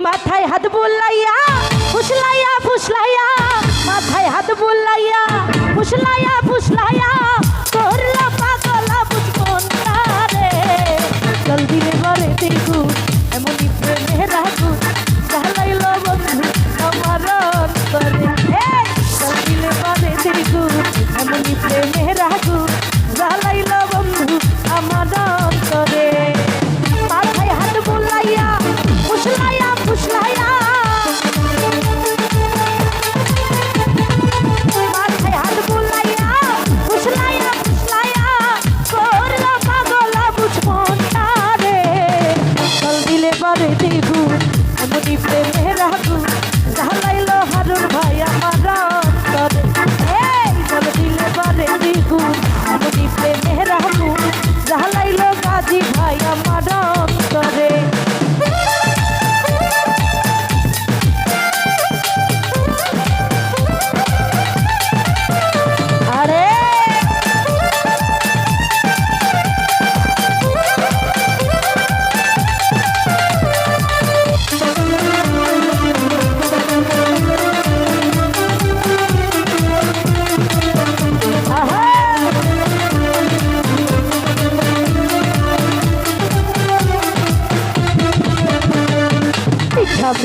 মাথায় হাত বুলাইয়া ফুসলাইয়া ফুসলাইয়া মাথায় হাত বুলাইয়া ফুসলাইয়া ফুসলাইয়া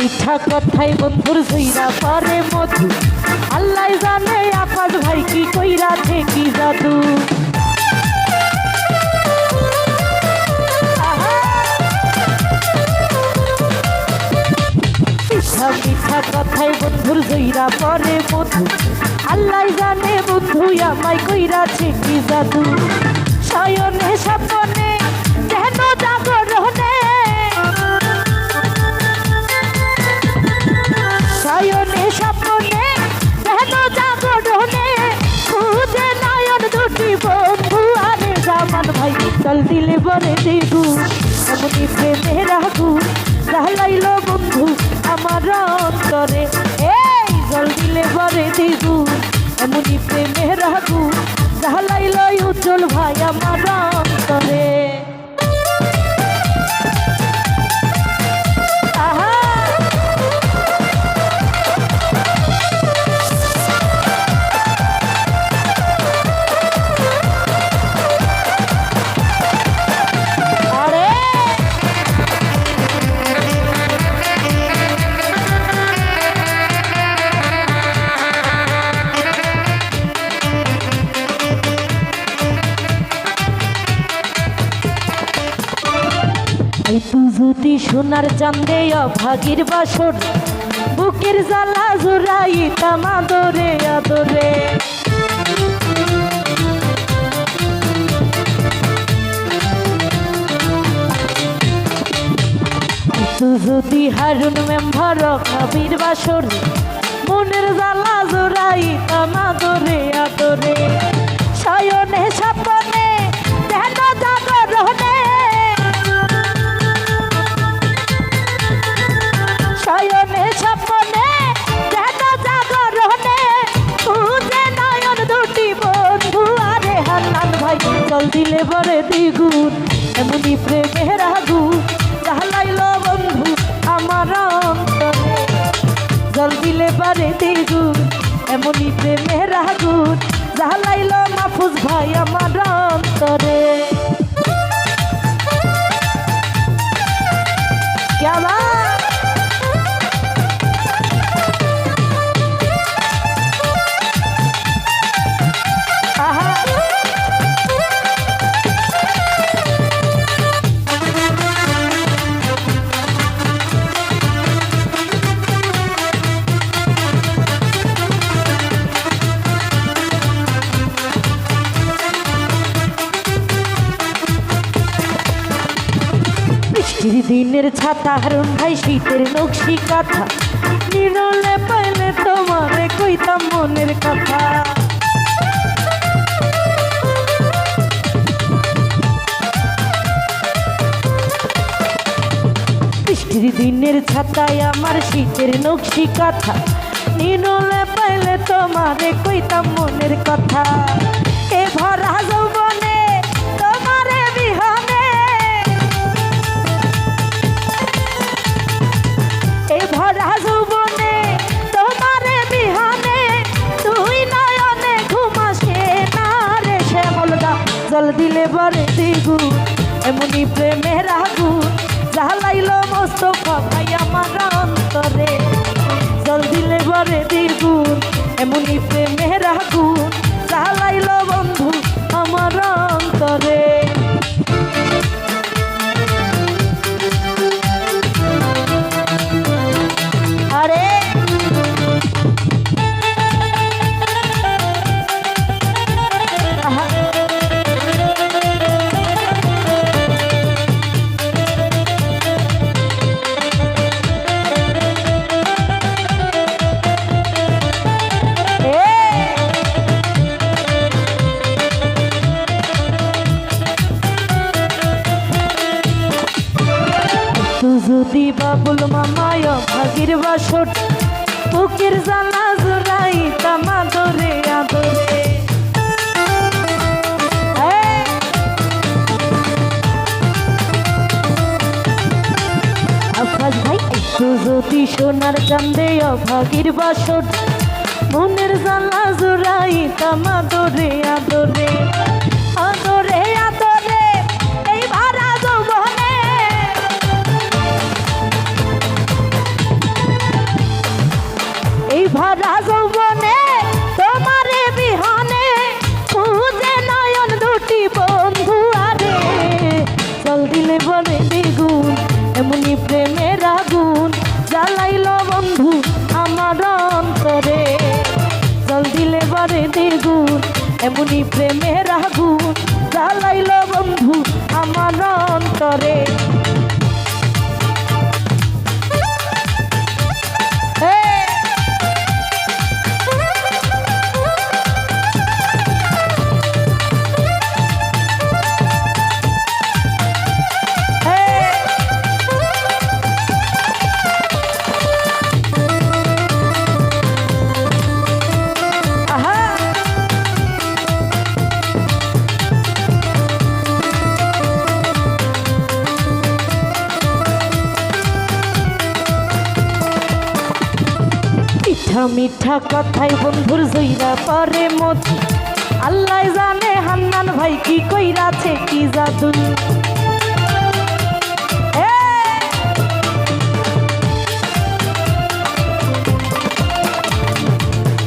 মিঠা কথাই বন্ধুর জইরা পারে মধু। আল্লাহ জানে আকাশ ভাই কি কইরাছে কি জাদু! মিঠা মিঠা কথাই বন্ধুর জইরা পরে মধু। আল্লাহ জানে বন্ধু আমায় কইরাছে কি জাদু। শয়নে স্বপনে চল দিলে বরে দেবু এমনি প্রেমে রাখু জাহলাইলো বন্ধু। যদি সোনার চান্দে অভাগীর বাসর, বুকের জ্বালা জোড়াই তামাদরে আদরে। তু যদি হারুন মেম্বার কবির বাসর, মনের জ্বালা জোড়াই তামাদরে আদরে। শয়নে স্বপনে এমনি প্রেমের আগুন জাহলাইল বন্ধু আমার অন্তরে। জল দিলে পারে দ্বিগুণ এমনি প্রেমের আগুন জাহলাইল মাহফুজ ভাই আমার অন্তরে। বৃষ্টির ছাতা, হারুন ভাই শীতের নকশি কাঁথা। নিরলে পাইলে তোমারে কইতাম মনের কথা। বৃষ্টির দিনের ছাতায় আমার শীতের নকশি কাঁথা। নিরলে পাইলে তোমারে কইতাম মনের কথা। জল দিলে বরে দিগু এমনি প্রেমের যাহা জ্বালাইল মোস্তফা ভাই আমার অন্তরে। জল দিলে বরে দিগু এমনি প্রেমের যাহা জ্বালাইল বন্ধু আমার তুই যদি বাবুল মামায় ভাগির বাসট বুকের জ্বালা জোড়াই তামা দরে আদরে। যদি সোনার চান্দে অভাগীর বাসট মনের জ্বালা জোড়াই তামা দরে আদরে। এমনি প্রেমের আগুন জ্বালাইল বন্ধু আমার অন্তরে। মিঠা কথাই বন্ধুর জইরা পরে মধু আল্লাহ জানে হান্নান ভাই কি কইরাছে, কি জাদু।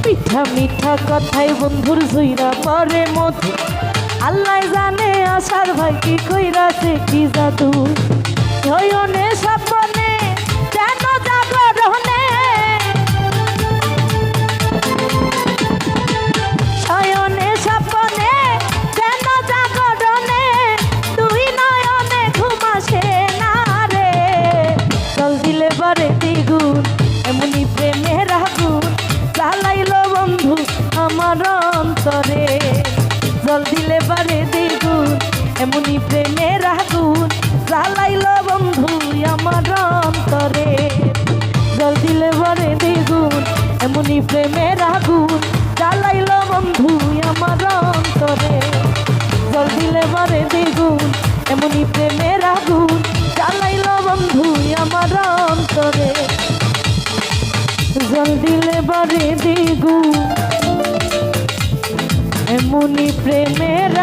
মিঠা মিঠা কথাই বন্ধুর জইরা পরে মধু আল্লাহ জানে আশার ভাই কি কইরাছে, কি জাদু। নয়নে স্বপ্নে এমনি প্রেমের আগুন জ্বালাইল বন্ধু আমার অন্তরে। জল দিলে বারে দ্বিগুণ, এমনি প্রেমের আগুন জ্বালাইল বন্ধু আমার অন্তরে। জল দিলে বারে দ্বিগুণ, এমনি প্রেমের আগুন জ্বালাইল বন্ধু আমার অন্তরে। জল দিলে বারে দ্বিগুণ, এমনি প্রেমের আগুন জ্বালাইল বন্ধু আমার অন্তরে। জল দিলে বারে দিগু। এমনি প্রেমের